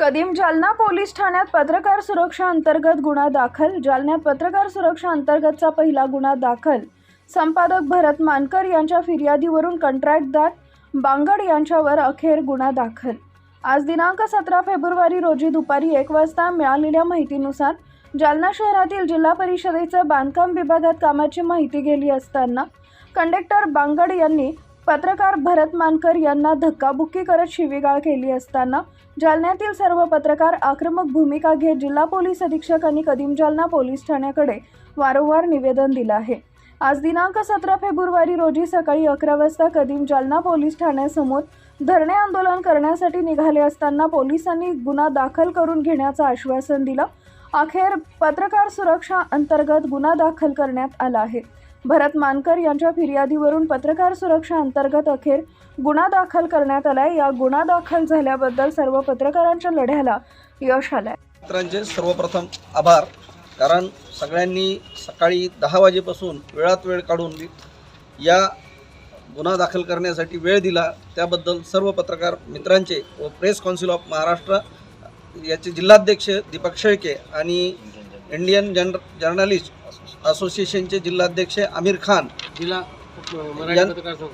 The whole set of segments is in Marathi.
कदीम जालना पोलीस ठाण्यात पत्रकार सुरक्षा अंतर्गत गुन्हा दाखल. जालन्यात पत्रकार सुरक्षा अंतर्गतचा पहिला गुन्हा दाखल. संपादक भरत मानकर यांच्या फिर्यादीवरून कंत्राटदार बांगड यांच्यावर अखेर गुन्हा दाखल. आज दिनांक सतरा फेब्रुवारी रोजी दुपारी एक वाजता मिळालेल्या माहितीनुसार जालना शहरातील जिल्हा परिषदेचं बांधकाम विभागात कामाची माहिती गेली असताना कंडक्टर बांगड यांनी पत्रकार भरत मानकर यांना धक्काबुक्की करत शिवीगाळ केली असताना जालन्यातील सर्व पत्रकार आक्रमक भूमिका घेत जिल्हा पोलीस अधीक्षक आणि कदीम जालना पोलीस ठाण्याकडे वारंवार निवेदन दिलं आहे. आज दिनांक सतरा फेब्रुवारी रोजी सकाळी अकरा वाजता कदीम जालना पोलीस ठाण्यासमोर धरणे आंदोलन करण्यासाठी निघाले असताना पोलिसांनी गुन्हा दाखल करून घेण्याचं आश्वासन दिलं. अखेर पत्रकार सुरक्षा अंतर्गत गुन्हा दाखल करण्यात आला आहे. भरत मानकर यांच्या फिर्यादीवरून पत्रकार सुरक्षा अंतर्गत अखेर गुन्हा दाखल करण्यात आलाय. या गुन्हा दाखल झाल्याबद्दल सर्व पत्रकारांच्या लढ्याला यश आलंय. मित्रांचे सर्वप्रथम आभार. कारण सगळ्यांनी सकाळी दहा वाजेपासून वेळात वेळ काढून या गुन्हा दाखल करण्यासाठी वेळ दिला. त्याबद्दल सर्व पत्रकार मित्रांचे व प्रेस कौन्सिल ऑफ महाराष्ट्र याचे जिल्हाध्यक्ष दीपक शेळके आणि इंडियन जर्न जर्नलिस्ट असोसिएशनचे जिल्हाध्यक्ष आमिर खान जिल्हा मराठी यां- पत्रकार संघ.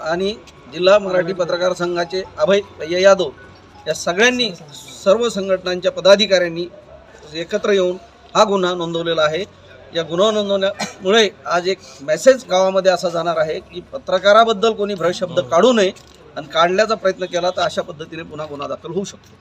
आणि जिल्हा मराठी पत्रकार संघाचे अभय भैया यादव या सगळ्यांनी सर्व संघटनांच्या पदाधिकाऱ्यांनी एकत्र येऊन हा गुन्हा नोंदवलेला आहे. या गुन्हा नोंदवण्यामुळे आज एक मेसेज गावामध्ये असा जाणार आहे की पत्रकाराबद्दल कोणी भ्रशब्द काढू नये आणि काढण्याचा प्रयत्न केला तर अशा पद्धतीने पुन्हा गुन्हा दाखल होऊ शकतो.